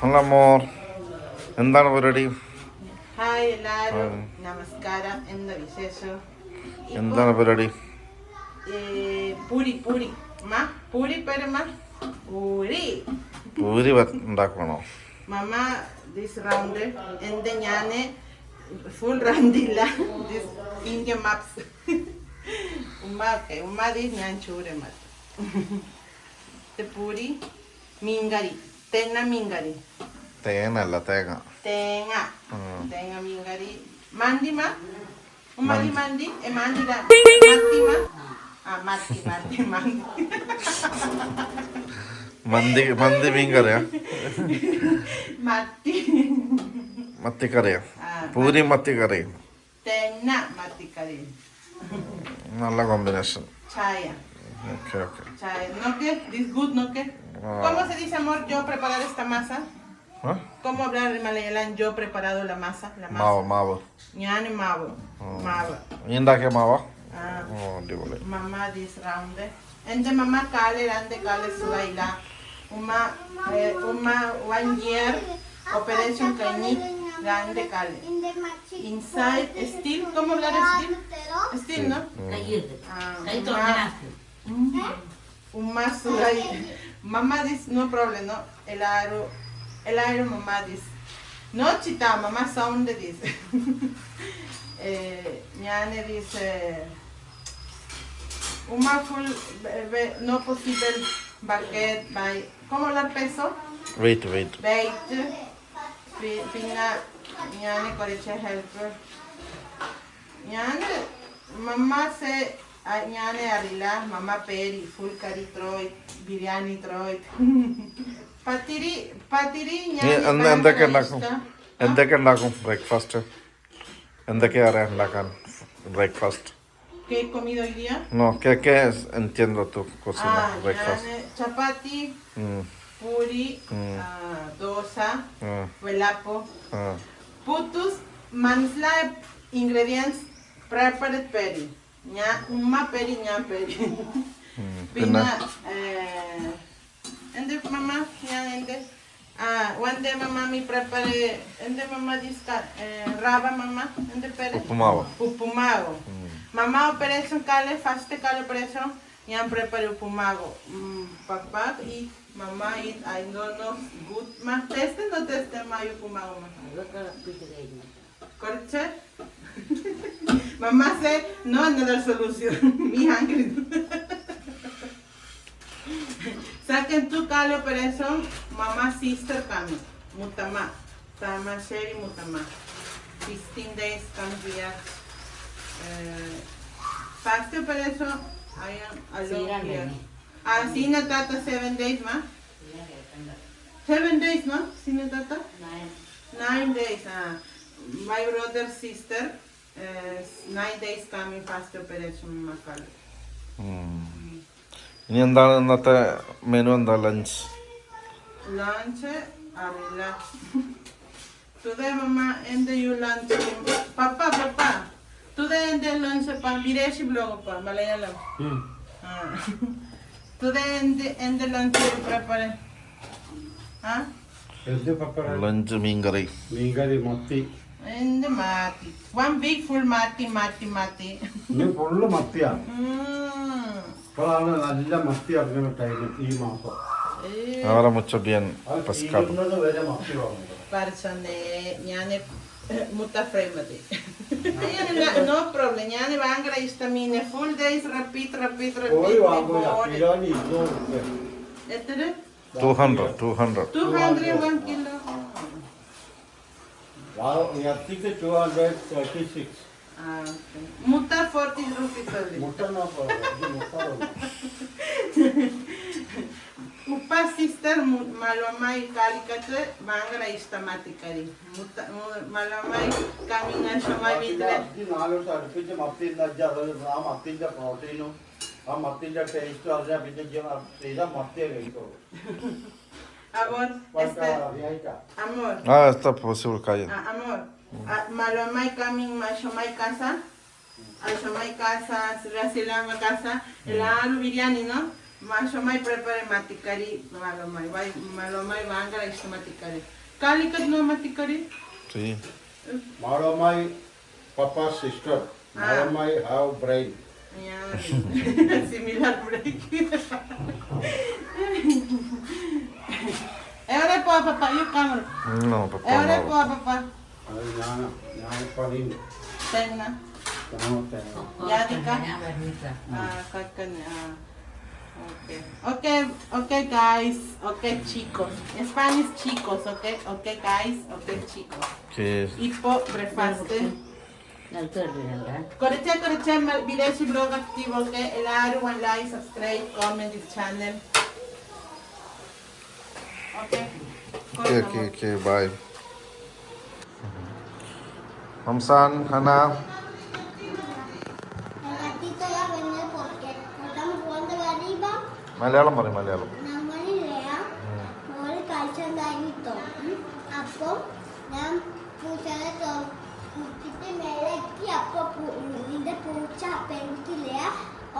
Hello more എന്താണ് പരിപാടി? Hi എല്ലാവരും. നമസ്കാരം. എന്താ വിശേഷം? എന്താണ് പരിപാടി? പൂരി പൂരി. പൂരി പരമ പൂരി. പൂരി ഉണ്ടാക്കണോ മമ്മ ദിസ് റൗണ്ട് എന്താ ഞാൻ? ഫുൾ റൗണ്ട് ഇല്ല. ദിസ് ഇന്ത്യ മാപ്സ് ഉമ്മ ഓക്കെ ഉമ്മ ദീസ് ഞാൻ ചോര മതി പൂരി മീൻകറി. തെന്ന മീൻകറി. തേങ്ങല്ല തേങ്ങ. തേങ്ങ. തേങ്ങ മീൻകറി. മന്തി മാ? ഉമ്മാതി മന്തി. ഏ മന്തി മത്തി മാ? ആ മത്തി മത്തി മന്തി. മന്തി മന്തി മീൻ കറിയാ മത്തി. മത്തിക്കറിയാ? പൂരി മത്തി. കറി തേങ്ങ മത്തിക്കറി. നല്ല കോമ്പിനേഷൻ. ചായ. Okay okay. ചായ. നോക്കെ this good നോക്കെ. Ah. ¿Cómo se dice amor yo preparar esta masa? ¿Eh? ¿Cómo hablar en malayalán yo preparado la masa? La masa. Mavo, mavo. Ñani mavo. Mava. Ah. Yinda que mava? Ah. Oh, divale. Mamá dice round. Ende mamá kale rande kale suaila. Uma eh, uma one year operation kani rande kale. Inside steel, ¿cómo hablar steel? Steel, ¿no? Mm. Ayuda. Ah. Ahí tornaste. Uma suaila. Mamá dice, no problem, no. El aro, el aro mamá dice. No chita, mamá sound dice. eh, ñane dice. Uma full, no posible baguette, by. ¿Cómo la peso? Wait, wait. Wait. Pina, ñane coreche helper. ñane, mamá se. ഞാൻ അറിയില്ല മമ്മ പേരി full കറി ത്രോയ് ബിരിയാണി ത്രോയ് പത്തിരി പത്തിരി നീ ഞാൻ എന്ത് എന്തൊക്കെ ഉണ്ടാക്കും ഇഷ്ടം. എന്തൊക്കെ ഉണ്ടാക്കും ബ്രേക്ക്ഫാസ്റ്റ് എന്തൊക്കെയാ അറിയാം ഉണ്ടാക്കാൻ breakfast ¿Qué he comido hoy día? No, ¿qué, qué es? Entiendo tu cocina, Ah, breakfast. ഞാൻ ചപ്പാത്തി Mm, പൂരി Mm. ആ, ദോശ ah, വെള്ളാപ്പോ ah. പുത്തൂസ് മനസ്സിലായ ഇൻഗ്രീഡിയൻസ് പ്രിപ്പയർഡ് പേര് ഞാൻ ഉമ്മ പേര് ഞാൻ പേര് ഉം. പിന്നെ ഏഹ്, എന്ത് മമ്മ ഞാൻ എന്ത് ആ വന്റെ മമ്മ മീ പ്രിപ്പയർ എന്ത് മമ്മ ദിസ്ക റാവ മമ്മ എന്ത് പേര് ഉപ്പുമാവ് ഉപ്പുമാവ് ഉം. മമ്മ ഓപ്പറേഷൻ കാലെ ഫസ്റ്റ് കാല ഓപ്പറേഷൻ ഞാൻ പ്രിപ്പയർ ഉപ്പുമാവ് പപ്പ ഈ മമ്മ ഈ ഐ ഡോണ്ട് നോ ഗുഡ് മാ ടെസ്റ്റ് നോ ടെസ്റ്റ് മാ ഉപ്പുമാവ് മാ കുറച്ച് Mamá said, no another solution. Me hungry. Second to call operation, mama sister kami. Mutama. Tama Sherry Mutama. 15 eh, ah, ah, days come here. Uh, first operation, I am alone here. Ah, sina tata 7 days ma? 7 days ma? Sina tata? 9. 9 days, ah. My brother, sister. Nine days coming first operation മക്കൾ. ഇനി എന്താണ് ഇന്നത്തെ menu എന്താ lunch lunch അറിയില്ല. Today mama എന്ത് you lunch papa papa. Today എന്ത് lunch വിദേശി blog പ മലയാളം. today എന്ത് എന്ത് ലഞ്ച് പ്രിപ്പയർ ആ? ലഞ്ച് മീൻകറി. മീൻകറി മത്തി. എന്ത് മാറ്റി? വൺ വീക്ക് ഫുൾ മാറ്റി മാറ്റി മാറ്റി. ഇനി ഫുള്ള് മത്തിയാ ഉം. ഇപ്പോഴാണ് നല്ല മത്തി ഇറങ്ങുന്ന ടൈം ഈ മാസം. ഏ. ahora mucho bien അത് pescado തീരുന്നത് വരെ മത്തി വാങ്ങുന്നത്. പറിച്ചോണ്ടേ ഞാൻ മുട്ട ഫ്രൈ മതി. നോ പ്രോബ്ലം ഞാൻ ഭയങ്കര ഇഷ്ടം മീന് ഫുൾ ഡേയ്സ് റപ്പീറ്റ് റപ്പീറ്റ് റപ്പീറ്റ് കിലോന് ഇരുന്നൂറ് റുപ്യ എത്ര? 200 200 two hundred one kilo Wow, we have ticket 236. Ah, okay. Mutta 40 rupees only. Mutta na for mutta only. Uppa sister malamai kalikate bangara istamati kari. Mutta malamai kamingan samai vidre. ఈ నాలుగు సర్పించి మత్తింద జరగదు ఆ మత్తింద protein ఆ మత్తింద taste Arja బిజ జీవన ఇదా మత్తే wait Amor, esta, amor. Ah, está posible calle. Ah, amor. Ah, malomai kamin mashomai casa. Ashomai casa, rasilama casa. La mm. alubiriani, ¿no? Mashomai prepare maticari, malomai. Malomai vanga esto maticari. Calicut no maticari. Sí. Malomai, papá, sister. Ah. Malomai have brain. Yeah. Similar brain. അത് ഞാൻ ഞാൻ പറയുന്നു Tenna. താമത്തെ Yadika. ഞാൻ വരുന്നില്ല Ah, kakanya. Ah. Okay. Okay, okay guys. Okay chicos. En Spanish chicos, okay? Okay guys. Okay chicos. Okay. Ipo breakfast. നിലത്ത് കെട്ടിട്ടുണ്ട് കുറച്ച് കുറച്ച് മ- വിദേശി ബ്ലോഗ് ആക്റ്റീവ് ഒക്കെ എല്ലാവരും one like subscribe comment Okay porque estamos jugando de arriba, Malayalam പറയും മലയാളം. അപ്പോൾ ഞാൻ പൂച്ചനെ കുത്തിട്ട് മേലേക്ക് അപ്പോൾ ഇതിന്റെ പൂച്ച പെൺകുട്ടില്ല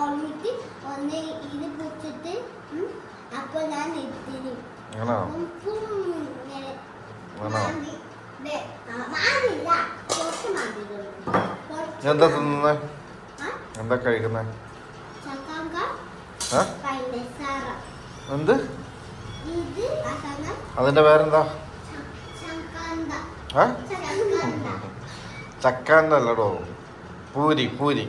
ഓർമ്മിട്ട് ഒന്ന് ഇത് പൂച്ചിട്ട് അപ്പോൾ ഞാൻ നിർത്തിനി ആണോ? ആണോ? എന്താ തിന്നുന്നേ? എന്താ കഴിക്കുന്നേ? എന്ത്? അതിന്റെ പേരെന്താ? ചക്കാന്റെ അല്ലടോ. പൂരി പൂരി.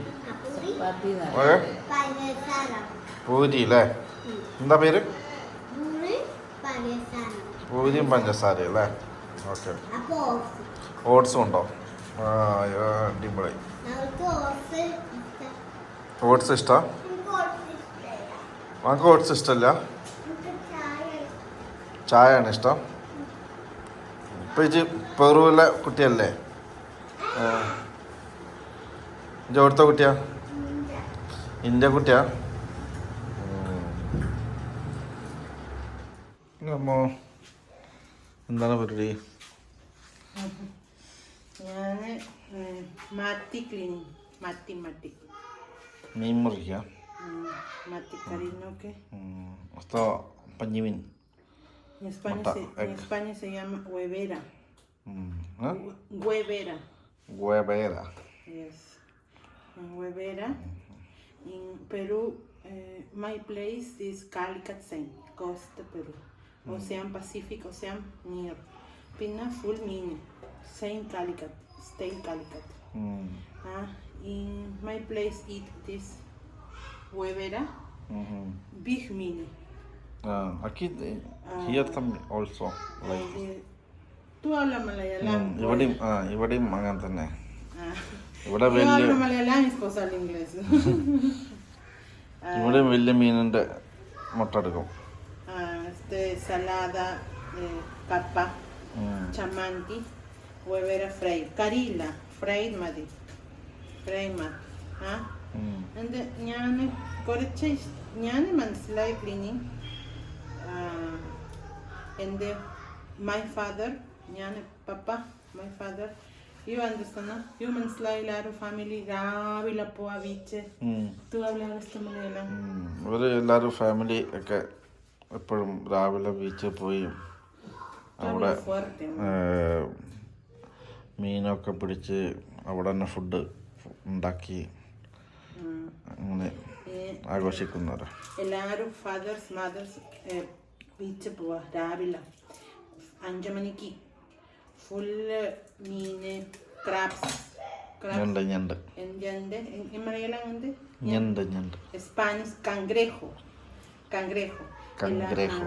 പൂരി അല്ലേ? എന്താ പേര്? പൂരിയും പഞ്ചസാര അല്ലേ? ഓക്കെ ഓട്സും ഉണ്ടോ? ആ അടിപൊളി. ഓട്സ് ഇഷ്ടം. നമുക്ക് ഓട്സ് ഇഷ്ടമല്ല ചായ ആണ് ചായയാണ് ഇഷ്ടം. ഇപ്പൊ ഇജ് പെറുവിലെ കുട്ടിയല്ലേ? ഇജ് അവിടുത്തെ കുട്ടിയാ. ഇന്ത്യ കുട്ടിയാ? അമ്മോ എന്താണ് പരിപാടി ഞാൻ മാറ്റി ക്ലീനിങ് മാറ്റി മാറ്റി മീൻ മുറിക്കുക മാറ്റി കറിനൊക്കെ esto pañimín En España, Mata- se, en egg. España se llama huevera. ¿eh? Huevera. huevera Yes. En huevera. In Peru, uh, my place is Calicut Costa Peru. Ocean near. Pina full mini. Same Calicut. Stay Calicut. Mm, Ah, in my place eat this huevera. mhm. Big mini. Ah, aquí de- here también also like Eh, Tú hablas malayalam. Mm, ഇവിടെയും ആ ഇവിടെയും അങ്ങനെ തന്നെ Ah. ഇവിടെ വലിയ. ഇവിടെയും വലിയ മീനിന്റെ മുട്ട എടുക്കും Ah, este, salada, eh, papa, ഉം. chamanti, huevera fray, carila, fray madi, fray ma. Ah, ഉം. and ഞാൻ കുറച്ച് ഞാൻ മനസ്സിലായി ക്ലീനിങ് എന്റെ മൈ ഫാദർ ഞാൻ papa my father you understand you മനസ്സിലായി എല്ലാവരും ഫാമിലി രാവിലെ പോവാ ബീച്ച്. തു അവളെ. ഇവർ എല്ലാവരും ഫാമിലി ഒക്കെ എപ്പോഴും രാവിലെ ബീച്ചിൽ പോയി അവിടെ മീനൊക്കെ പിടിച്ച് അവിടെ തന്നെ ഫുഡ് ഉണ്ടാക്കി അങ്ങനെ ആഘോഷിക്കുന്നവരാ. എല്ലാവരും ഫാദേഴ്സ് മദേഴ്സ് ബീച്ചിൽ പോവാ രാവിലെ. അഞ്ചു മണിക്ക് ഫുള്ള് മീന് ക്രാബ്സ് ഞണ്ട് ഞണ്ട്. മലയാളം ഞണ്ട്. ഞണ്ട് സ്പാനിഷ് കങ്ക്രേജോ കങ്ക്രേജോ Cangrejo.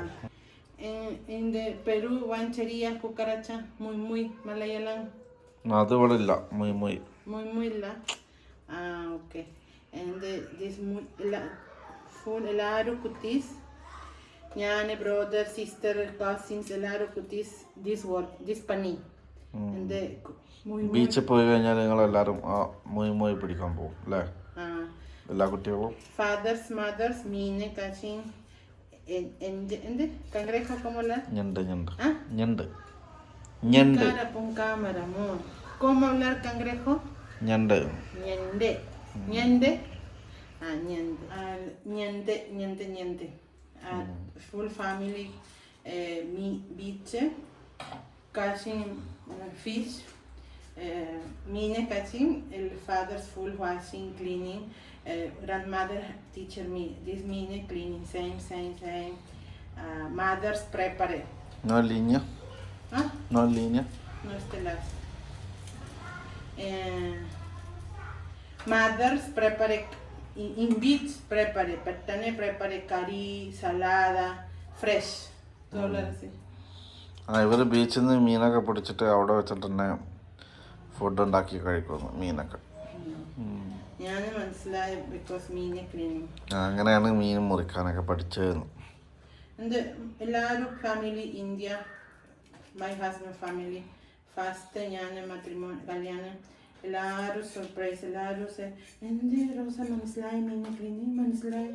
En de Peru, guanchería, cucaracha, muy, muy, malayalam, അത് ഇവിടെ ഇല്ല muy muy muy, muy la. Ah, ok. And the, this muy, la, full, എല്ലാരും കുട്ടീസ് ഞാൻ ബ്രോദർ സിസ്റ്റർ കസിൻസ് എല്ലാരും കുട്ടീസ് ദിസ് വർക്ക് ദിസ് പണി എന്റെ muy, muy, ബീച്ചിൽ പോയി കഴിഞ്ഞാൽ നിങ്ങൾ എല്ലാവരും ആ muy muy പിടിക്കാൻ പോകും അല്ലേ ah, എല്ലാ കുട്ടികളും fathers, mothers, mine, cachín, en, en, en, cangrejo, ¿cómo la? ഞണ്ട് ഞണ്ട് Ah, ഞണ്ട് ഞണ്ട് cara pon cámara, amor. ¿Cómo hablar cangrejo? ഞണ്ട് Ñende. Ñende. Ah, niente. Ah, niente, niente, niente. Ah, full family eh, mi beach, catching uh, fish, uh, mine catching, el father's full washing, cleaning. Uh, grandmother teacher me this mine cleaning, same, same, same. Uh, mother's prepare. No línea, Ah, no línea. no estelas. Eh, mothers prepare in, in beach prepare, പെട്ടെന്ന് prepare curry salad fresh así. ആ ഇവർ ബീച്ചിൽ നിന്ന് മീനൊക്കെ പിടിച്ചിട്ട് അവിടെ വെച്ചിട്ട് തന്നെ ഫുഡ് ഉണ്ടാക്കി കഴിക്കുന്നു മീനൊക്കെ ഞാൻ മനസ്സിലായി ബിക്കോസ് മീനെ ക്ലീനിങ് അങ്ങനെയാണ് മീൻ മുറിക്കാനൊക്കെ പഠിച്ചതെന്ന്. എന്ത് എല്ലാവരും family India my husband family first ഞാൻ മാട്രിമോൺ കല്യാണം എല്ലാവരും സർപ്രൈസ് എല്ലാവരും എന്ത് റോസ മനസ്സിലായി മീനെ ക്ലീനിങ് മനസ്സിലായി.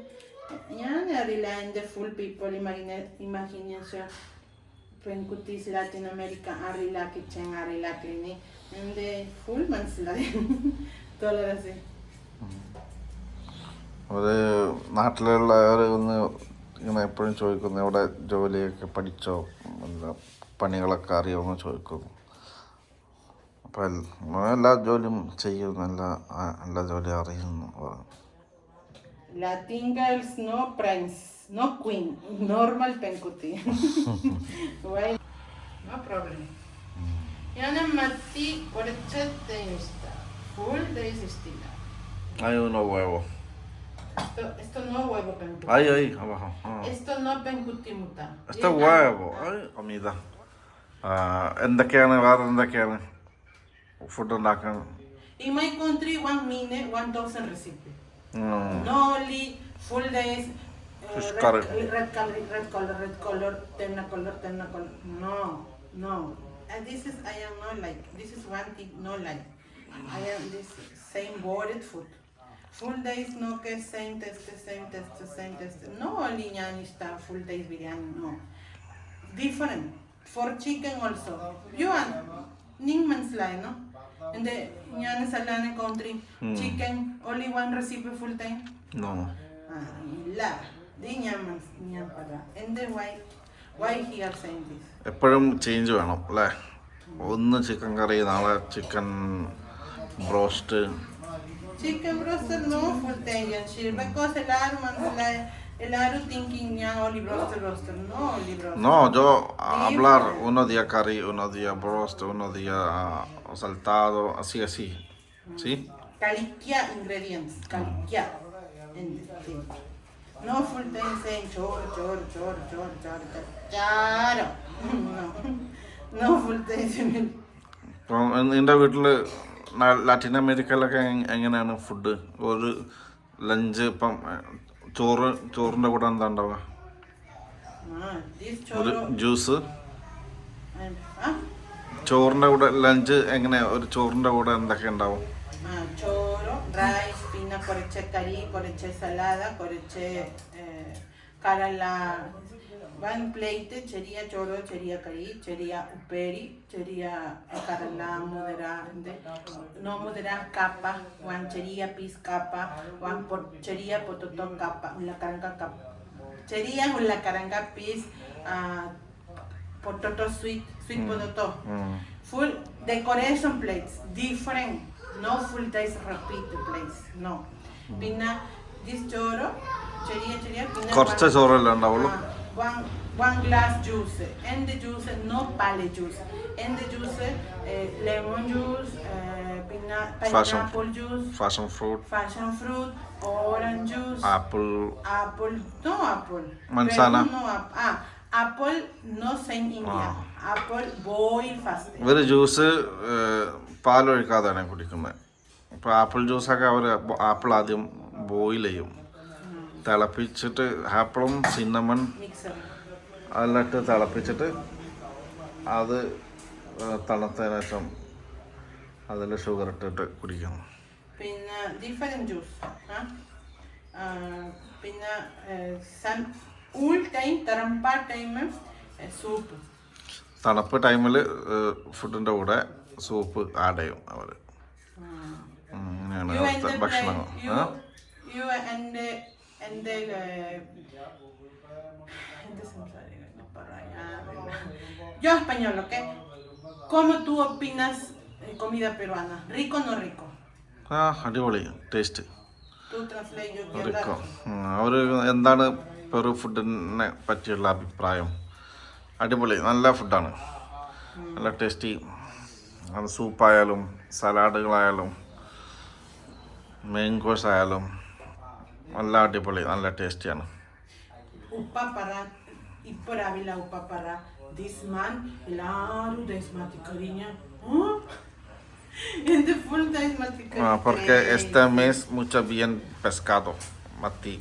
ഞാൻ അറിയില്ല എന്റെ ഫുൾ പീപ്പിൾ ഇമാജിനേഷൻ പെൺകുട്ടീസ് ലാറ്റിൻ അമേരിക്ക അറിയില്ല കിച്ചൻ അറിയില്ല ക്ലീനിങ് എന്റെ ഫുൾ മനസ്സിലായി. തോലറസി ഒരു നാട്ടിലുള്ളവർ ഒന്ന് ഇങ്ങനെ എപ്പോഴും ചോദിക്കുന്നു എവിടെ ജോലിയൊക്കെ പഠിച്ചോ എന്താ പണികളൊക്കെ അറിയുമെന്ന് ചോദിക്കുന്നു അപ്പം എല്ലാ ജോലിയും ചെയ്യും നല്ല നല്ല ജോലി ജോലിയും അറിയുന്നു പറഞ്ഞു Latin girls, no prince, no queen, normal penkuti. Why? No problem. ഞാൻ മത്തി കുറച്ച് ഇഷ്ട ഫുൾ ഡേയ്സ് ഇഷ്ടമില്ല അയ്യോ no huevo. esto, esto no huevo penkuti Ahí, ahí, abajo. Ah. esto no penkuti muta Este huevo. Ay, comida. ആ, എന്തൊക്കെയാണ് വേറെ എന്തൊക്കെയാണ് ഫുഡ് ഉണ്ടാക്കാൻ in my country one minute one thousand recipe ഉം. no only full days uh, Fish red, curry. red color red color red color tenna color tenna color no no and this is i am not like this is one thing no like i am this same boarded food Full days no que same test same test same test no ഇഷ്ട full days biryani no. Different. For chicken also. You want നിങ് മനസ്സിലായി no? എന്റെ ഞാൻ സല്ലാന കൗണ്ടറി chicken only one recipe full time No. ഇല്ല ഇത് ഞാൻ ഞാൻ പറയാം എന്റെ why why here same this എപ്പോഴും ചേഞ്ച് വേണം അല്ലേ? ഒന്ന് ചിക്കൻ കറി നാളെ chicken broast Chicken broaster no full time ഞാൻ ഷീർ ബിക്കോസ് എല്ലാവരും മനസ്സിലായി എല്ലാവരും തിങ്കിങ് ഞാൻ only broaster broaster no only broaster No, yo hablar uno día curry, uno día brost, uno día ah, saltado, así, así. ¿Sí? കളിക്കുക ingredients കളിക്കുക no full time same ചോറ് ചോറ് ചോറ് ചോറ് ചോറ് ചാരം നോ ഫുൾ ടൈം ഇപ്പം നിൻ്റെ വീട്ടിൽ ലാറ്റിൻ അമേരിക്കയിലൊക്കെ എങ്ങനെയാണ് ഫുഡ്? ഒരു ലഞ്ച് ഇപ്പം ചോറ് ചോറിന്റെ കൂടെ എന്താ ഉണ്ടാവുക? ഒരു ജ്യൂസ്. ചോറിന്റെ കൂടെ ലഞ്ച് എങ്ങനെ? ഒരു ചോറിന്റെ കൂടെ എന്തൊക്കെ ഉണ്ടാവും? ആ, ചോറ് റൈസ് പിന്നെ കുറച്ച് കറി കുറച്ച് സലാദ കുറച്ച് കടല വൺ പ്ലേറ്റ് ചെറിയ ചോറ് ചെറിയ കറി ചെറിയ ഉപ്പേരി ചെറിയ കടല മുതിര എന്ത് നോ മുതിര കപ്പ വൺ ചെറിയ പീസ് കപ്പ വൺ പൊ- ചെറിയ പൊട്ടത്തോ കപ്പ ഉള്ളക്കരങ്ക കപ്പ ചെറിയ ഉള്ളക്കരങ്ക piece potato sweet sweet potato ഉം. full decoration plates different no full days repeat the place no പിന്നെ this ചോറ് ചെറിയ ചെറിയ പിന്നെ കുറച്ച് one- ചോറല്ലേ ഉണ്ടാവുള്ളൂ ആ, one one glass juice. എന്ത് ജ്യൂസ് നോ പാൽ ജ്യൂസ് എന്ത് ജ്യൂസ് ലെമൺ ജ്യൂസ് പിന്നെ Passion. Pineapple juice passion fruit passion fruit orange juice apple apple. No apple. Manzana. No ah apple no same India. Apple boil first ഇവർ juice പാലൊഴിക്കാതെയാണ് കുടിക്കുന്നത്. ഇപ്പോൾ apple ജ്യൂസൊക്കെ അവർ apple ആദ്യം boil ചെയ്യും. തിളപ്പിച്ചിട്ട് ആപ്പിളും സിന്നമൺ അതെല്ലാം ഇട്ട് തിളപ്പിച്ചിട്ട് അത് തണുത്തതിന് ശേഷം അതിൽ ഷുഗർ ഇട്ടിട്ട് കുടിക്കണം. പിന്നെ ഡിഫറെന്റ് ജ്യൂസ് പിന്നെ സൺ ഊൾ ടൈം തറമ്പ ടൈം സൂപ്പ് തണുപ്പ് ടൈമിൽ ഫുഡിന്റെ കൂടെ സൂപ്പ് ആഡ് ചെയ്യും അവർ അങ്ങനെയാണ് അവിടുത്തെ എന്റെ എന്ത് സംസാരിക്കണം പറയാറില്ല yo español ok? ¿cómo tú opinas de comida peruana? Rico o no rico? ആ അടിപൊളി taste tú translate yo quiero റിക്കോ അവർ എന്താണ് പെറു ഫുഡിനെ പറ്റിയുള്ള അഭിപ്രായം? അടിപൊളി നല്ല ഫുഡാണ് നല്ല ടേസ്റ്റി അത് സൂപ്പായാലും സലാഡുകളായാലും മെയിൻ കോഴ്സ് ആയാലും നല്ല അടിപൊളി നല്ല ടേസ്റ്റിയാണ് ഉപ്പ പറ ഇപ്പൊ രാവിലെ ഉപ്പ പറ ദിസ് മാൻ എല്ലാരും desmaticaría എന്ത് full Ah, porque este mes mucho bien pescado, Mati.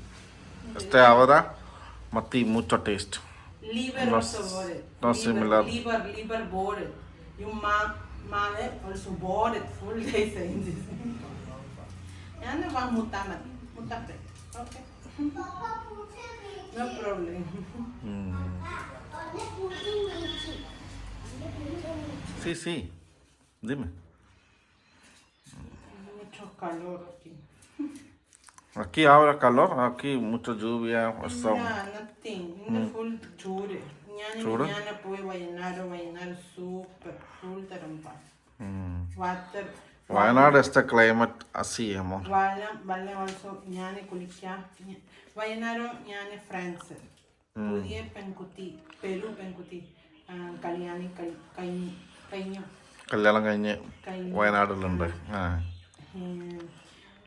Este ahora, Mati, mucho taste. liver no also s- bored no liver, similar. liver liver bored you man male also bored full day saying this ഞാൻ വാ മുത്താമ മുത്താപ്പെ okay Papa, Mm. Sí, sí, dime. mucho calor aquí Aquí ahora calor, aquí mucha lluvia, eso. No, nothing. ഇന്ന് full ചൂട് ഞാൻ? ഞാൻ പോയി വൈകുന്നേരം വൈകുന്നേരം super full Mm. Water Wayanad എസ് climate ക്ലൈമറ്റ്. വെള്ളം വെള്ളം ഓൾസോ ഞാൻ കുളിക്കാം വൈകുന്നേരം ഞാൻ പുതിയ പെരു കല്യാണി കഴി- കഴിഞ്ഞു കഴിഞ്ഞു. കല്യാണം കഴിഞ്ഞ് വയനാടിലുണ്ട് വയനാട്ടിലുണ്ട്.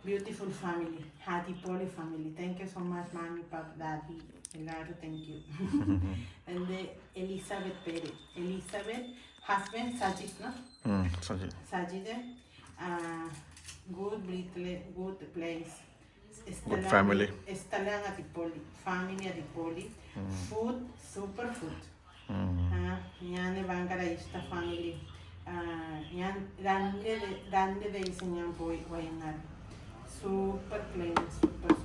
Beautiful family ഹാദിപ്പോളി family thank you so much mummy papa ദാദി എല്ലാവരും താങ്ക് യു എന്റെ എലിസബത്ത് പേര്. Elizabeth husband Sajith. Sajith. Saji Sajith good ബ്രീത്തിലെ good place family. സ്ഥലം അടിപൊളി ഫാമിലി അടിപൊളി ഫുഡ് സൂപ്പർ ഫുഡ് ഉം. ഞാൻ ഭയങ്കര ഇഷ്ട ഫാമിലി ഞാൻ രണ്ട് ദി- രണ്ട് ദിവസം ഞാൻ പോയി വൈകുന്നേരം സൂപ്പർ ക്ലീൻ സൂപ്പർ സൂപ്പർ